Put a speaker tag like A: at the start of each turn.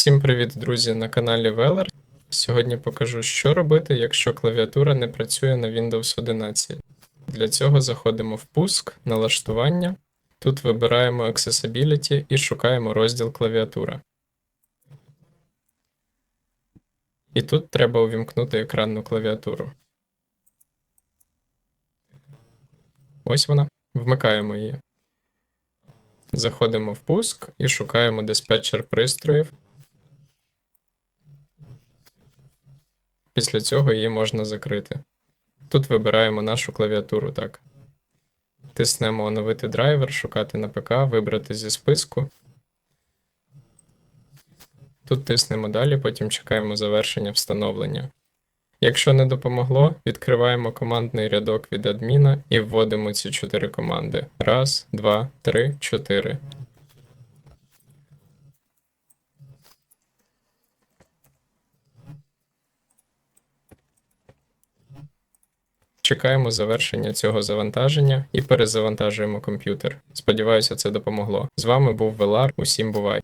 A: Всім привіт, друзі, на каналі Velar. Сьогодні покажу, що робити, якщо клавіатура не працює на Windows 11. Для цього заходимо в пуск, налаштування. Тут вибираємо Accessibility і шукаємо розділ клавіатура. І тут треба увімкнути екранну клавіатуру. Ось вона. Вмикаємо її. Заходимо в пуск і шукаємо диспетчер пристроїв. Після цього її можна закрити. Тут вибираємо нашу клавіатуру так. Тиснемо оновити драйвер, шукати на ПК, вибрати зі списку. Тут тиснемо далі, потім чекаємо завершення встановлення. Якщо не допомогло, відкриваємо командний рядок від адміна і вводимо ці чотири команди. Раз, два, три, чотири. Чекаємо завершення цього завантаження і перезавантажуємо комп'ютер. Сподіваюся, це допомогло. З вами був Велар. Усім бувай!